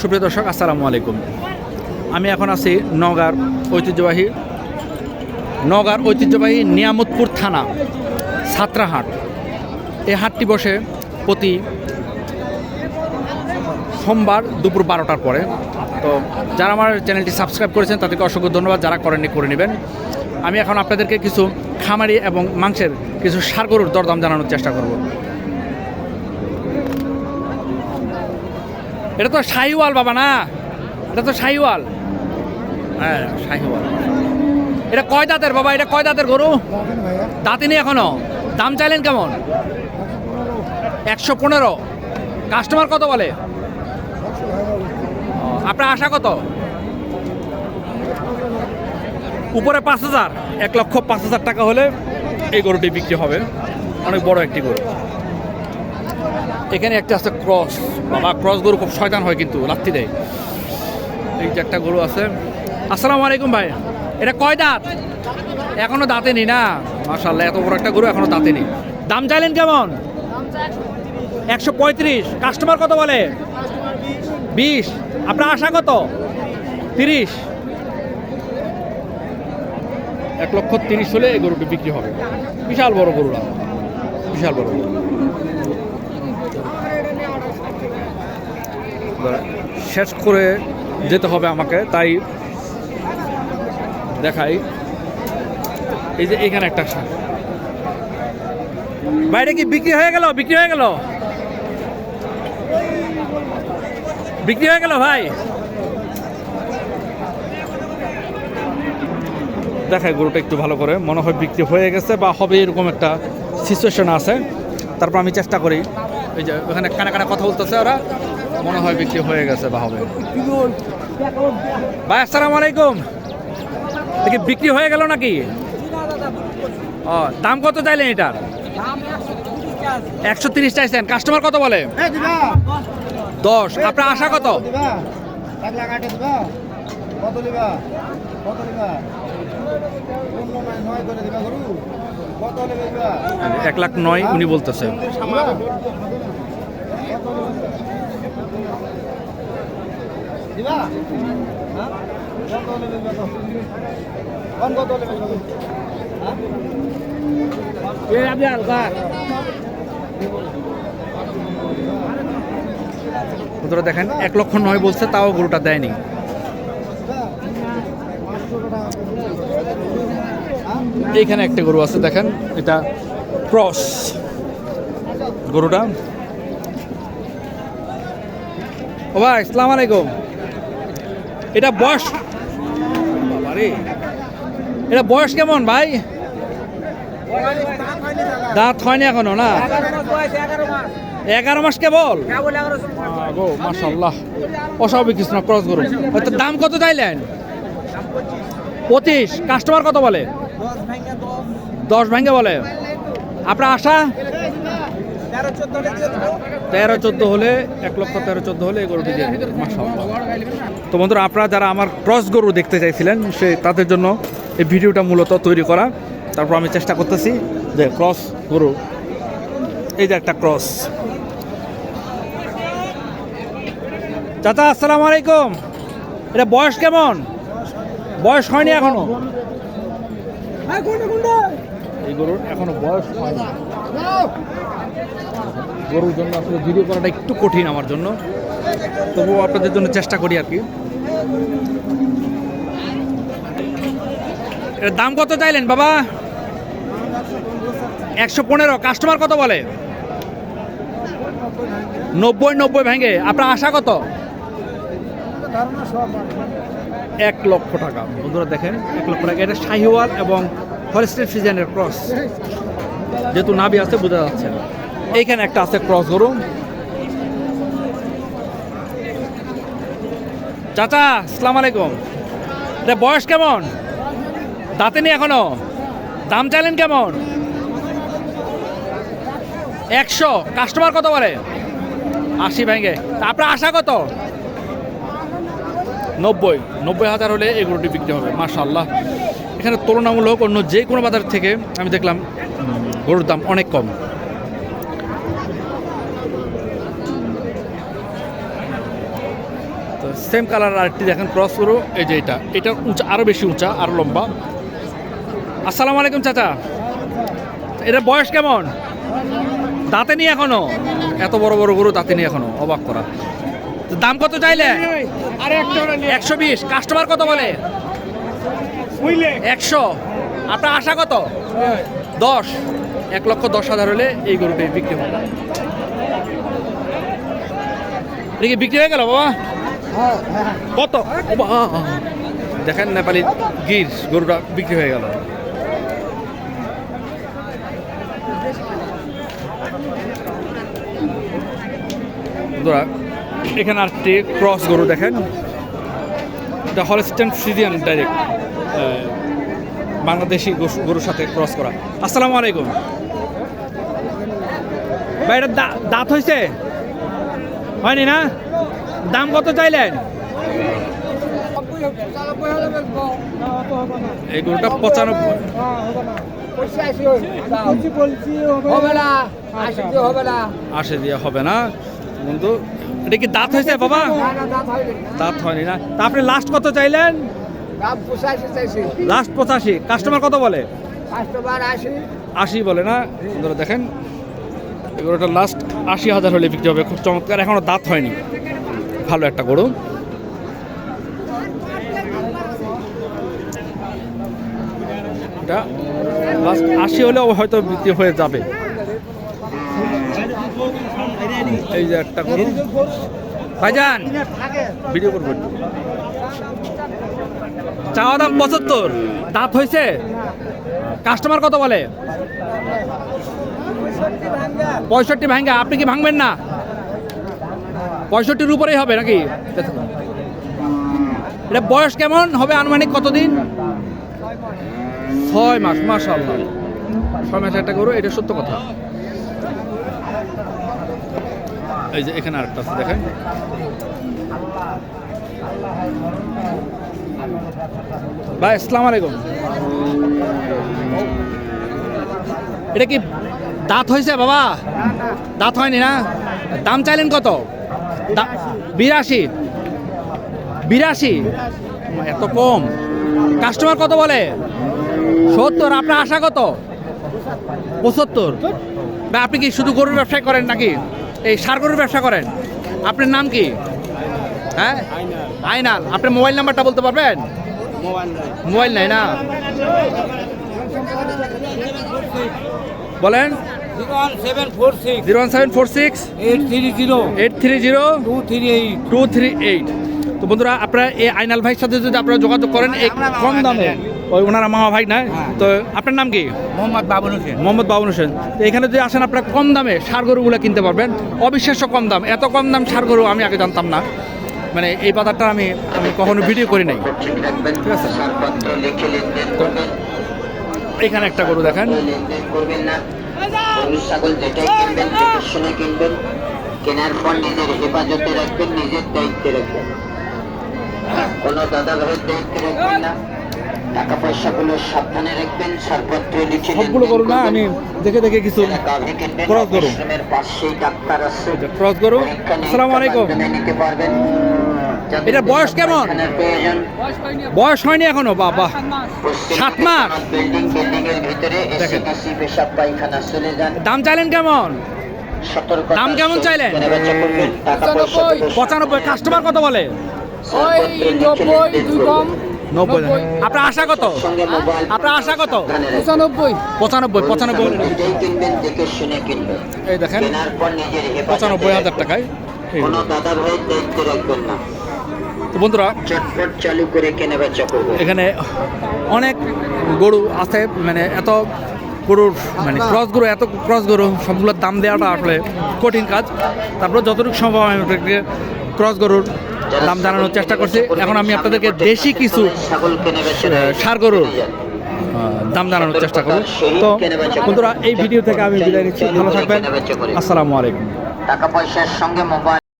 সুপ্রিয় দর্শক, আসসালামু আলাইকুম। আমি এখন আছি নগার ঐতিহ্যবাহী নগার ঐতিহ্যবাহী নিয়ামতপুর থানা, ছাত্রাহাট। এই হাটটি বসে প্রতি সোমবার দুপুর বারোটার পরে। তো যারা আমার চ্যানেলটি সাবস্ক্রাইব করেছেন, তাদেরকে অসংখ্য ধন্যবাদ, যারা করেননি করে নেবেন। আমি এখন আপনাদেরকে কিছু খামারি এবং মাংসের কিছু সার গরুর দরদাম জানানোর চেষ্টা করব। এটা তো শাহিওয়াল বাবা না? এটা তো শাহিওয়াল। হ্যাঁ শাহিওয়াল। এটা কয় দাঁতের বাবা? এটা কয় দাঁতের গরু? দাঁতে নেই এখনও? দাম চাইলেন কেমন? একশো পনেরো। কাস্টমার কত বলে? আপনার আশা কত? উপরে পাঁচ হাজার এক লক্ষ পাঁচ হাজার টাকা হলে এই গরুটি বিক্রি হবে। অনেক বড় একটি গরু। এখানে একটা আছে ক্রস। বাবা, ক্রস গরু খুব শয়তান হয় কিন্তু, লাত্তি দেয়। এই যে একটা গরু আছে। আসসালামু আলাইকুম ভাই। এটা কয় দাঁত? এখনও দাঁতে নি না? মাশাল্লাহ এত বড় একটা গরু এখনও দাঁতে নি দাম চাইলেন কেমন? একশো পঁয়ত্রিশ। কাস্টমার কত বলে? বিশ। আপনার আশা কত? তিরিশ। এক লক্ষ তিরিশ হলে এই গরুটি বিক্রি হবে। বিশাল বড় গরুরা। বিশাল বড় গরু। শেষ করে যেতে হবে আমাকে, তাই দেখাই। এই যে এখানে একটা বাইরে কি বিক্রি হয়ে গেল? বিক্রি হয়ে গেল? বিক্রি হয়ে গেল ভাই? দেখায় গরুটা একটু ভালো করে। মনে হয় বিক্রি হয়ে গেছে বা হবে এরকম একটা সিচুয়েশন আছে। তারপর আমি চেষ্টা করি। এই যে ওখানে কানা কানা কথা বলতেছে ওরা। মনে হয় বিক্রি হয়ে গেছে বা হবে। ভাই আসসালামু আলাইকুম। দেখি বিক্রি হয়ে গেল নাকি? ও দাম কত চাইলেন এটার? একশো তিরিশ চাইছেন। কাস্টমার কত বলে? দশ। আপনার আশা কত? এক লাখ নয় উনি বলতেছে। দিবা হ্যাঁ কত নেবে দিবা তো? কত নেবে দিবা? হ্যাঁ? বন্ধুরা দেখেন এক লক্ষ নয় বলছে তাও গরুটা দেয়নি? এইখানে একটা গরু আছে দেখেন এটা ক্রস গরুটা ও ভাই আসসালাম আলাইকুম এটা বয়স এটা বয়স কেমন ভাই? দাঁত হয়নি এখনও না? এগারো মাস কেবল? গো মাশাল্লাহ অস্বাভাবিক কিছু না, ক্রস হয়তো দাম কত চাইলেন? পঁচিশ। কাস্টমার কত বলে? দশ ভেঙে বলে। আপনার আশা? তেরো চোদ্দ হলে এক লক্ষ তেরো চোদ্দ হলে এই গরুটি দিয়ে তো বন্ধুরা আপনারা যারা আমার ক্রস গরু দেখতে চাইছিলেন সে তাদের জন্য এই ভিডিওটা মূলত তৈরি করা। তারপর আমি চেষ্টা করতেছি যে ক্রস গরু এই যে একটা ক্রস। চাচা আসসালামু আলাইকুম। এটা বয়স কেমন? বয়স হয়নি এখনও? এই গরুর এখনও বয়স হয়নি। গরুর জন্য আসলে ভিডিও করাটা একটু কঠিন আমার জন্য। তবুও আপনাদের জন্য চেষ্টা করি আর কি। এর দাম কত চাইলেন বাবা? একশো পনেরো। কাস্টমার কত বলে? নব্বই নব্বই ভেঙে। আপনার আশা কত? এক লক্ষ টাকা। বন্ধুরা দেখেন, এক লক্ষ টাকা। এটা শাহিওয়াল এবং ফরেস্টের ফিজানের ক্রস। যেহেতু নাবি আছে, বোঝা যাচ্ছে না। এইখানে একটা আছে ক্রস গরু চাচা, আসসালামু আলাইকুম। এটা বয়স কেমন? দাঁতে নেই এখনও? দাম চাইলেন কেমন? একশো। কাস্টমার কত বলে? আশি ভেঙে আপনার আশা কত? নব্বই। নব্বই হাজার হলে এই গরুটি বিক্রি হবে মাশাল্লাহ এখানে তুলনামূলক অন্য যে কোনো বাজার থেকে আমি দেখলাম গরুর দাম অনেক কম। তো সেম কালার আরেকটি দেখেন ক্রস গরু এই যে এটা। এটা উঁচা আরও বেশি উঁচা আরও লম্বা। আসসালামু আলাইকুম চাচা। এটা বয়স কেমন? দাঁতে নি এখনও? এত বড় বড় গরু দাঁতে নি এখনও অবাক করা। দাম কত চাইলে? একশো বিশ। কাস্টমার কত বলে? একশো। আপনার আশা কত? দশ। এক লক্ষ দশ হাজার হলে এই গরুটি বিক্রি হবে। কি বিক্রি হয়ে গেল, বাবা? কত? দেখেন নেপালি গির, গরুটা বিক্রি হয়ে গেল। এখানে আরেকটি ক্রস গরু দেখেন। এটা হলস্টেন ফ্রিজিয়ান ডাইরেক্ট। বাংলাদেশি গরু- গরুর সাথে ক্রস করা। আসসালামু আলাইকুম। ভাই এটা দাঁত হয়েছে হয়নি না? দাম কত চাইলেন? এই গরুটা পঁচানব্বই। হবে না আশিতে আসে দিয়ে হবে না। বন্ধু এটা কি দাঁত হয়েছে বাবা? দাঁত হয়নি। না। তা আপনি লাস্ট কত চাইলেন? লাস্ট পঁচাশি কাস্টমার কত বলে? আশি। বলে না? বন্ধুরা দেখেন। এগুলোটা লাস্ট আশি হাজার হলে বিক্রি হবে। খুব চমৎকার। এখনও দাঁত হয়নি। ভালো একটা গরু। এটা লাস্ট আশি হলেও হয়তো বিক্রি হয়ে যাবে। এই যে একটা গরু। ভাইজান ভিডিও করব একটু। চাওয়া দাম পঁচাত্তর। দাঁত হয়েছে? কাস্টমার কত বলে? পঁয়ষট্টি ভাঙ্গা। আপনি কি ভাঙবেন না? পঁয়ষট্টির উপরেই হবে নাকি? এটা বয়স কেমন? হবে আনুমানিক কতদিন? ছয় মাস মাসাল্লাহ ছয় মাস একটা গরু, এটা সত্য কথা। এই যে এখানে আরেকটা আছে, দেখেন। ভাই, আসসালামু আলাইকুম। এটা কি দাঁত হয়েছে বাবা? দাঁত হয়নি না? দাম চাইলেন কত? বিরাশি। বিরাশি? এত কম। কাস্টমার কত বলে? সত্তর। আপনার আশা কত? পঁচাত্তর। বা আপনি কি শুধু গরুর ব্যবসায় করেন নাকি? এই সার গরুর ব্যবসা করেন। আপনার নাম কি? হ্যাঁ? আইনাল আপনার মোবাইল নাম্বারটা বলতে পারবেন? মোবাইল নাই। না? বলেন। Seven four six. Zero one seven four six. Eight three zero. Eight three zero. Two three eight. Two three eight তো বন্ধুরা আপনারা এই আইনাল ভাইয়ের সাথে যদি আপনারা যোগাযোগ করেন এই কম দামে। ওই ওনারা মামা ভাই না তো আপনার নাম কি? মোহাম্মদ বাবুল হোসেন। মোহাম্মদ বাবুল হোসেন। তো এখানে যদি আসেন আপনারা কম দামে সার গরুগুলো কিনতে পারবেন। অবিশ্বাস্য কম দাম। এত কম দাম সার গরু আমি আগে জানতাম না। মানে এই বাজারটা আমি আমি কখনো ভিডিও করি নাই। ঠিক আছে? এখানে একটা গরু দেখেন। কেনার পর নিজের হেফাজতে রাখবেন নিজের দায়িত্বে রাখবেন। কোনো দাদা ভাইয়ের দায়িত্বে রাখবেন না। টাকা পয়সাগুলো সাবধানে রাখবেন সর্বত্র লিখে সবগুলো গরু না আমি দেখে দেখে কিছু ক্রস। আশ্রমের পাশেই ডাক্তার আছে। ক্রস গরু। পরীক্ষা নিরীক্ষা আসসালামু আলাইকুম। নিতে পারবেন। এটার বয়স কেমন? বয়স হয়নি এখনও। বাবা সাত মাস? দেখেন। দাম চাইলেন কেমন? দাম কেমন চাইলেন? পঁচানব্বই। কাস্টমার কত বলে? নব্বই। আপনার আশা কত? সঙ্গে আপনার আশা কত? পঁচানব্বই। পঁচানব্বই পঁচানব্বই এই দেখেন। পঁচানব্বই হাজার। টাকায়। কোনো দাদা ভাইয়ের দায়িত্ব রাখবেন না। তো বন্ধুরা চটপট চালু করে এখানে অনেক গরু আছে মানে এত গরুর মানে ক্রস গরু এত ক্রস গরু সবগুলোর দাম দেওয়াটা আসলে কঠিন কাজ। তারপর যতটুকু সম্ভব আমি ক্রস গরুর দাম জানানোর চেষ্টা করছি। এখন আমি আপনাদেরকে দেশি কিছু ষাঁড় গরুর দাম জানানোর চেষ্টা করব। তো বন্ধুরা এই ভিডিও থেকে আমি বিদায় নিচ্ছি। ভালো থাকবেন। আসসালামু আলাইকুম। টাকা পয়সার সঙ্গে মোবাইল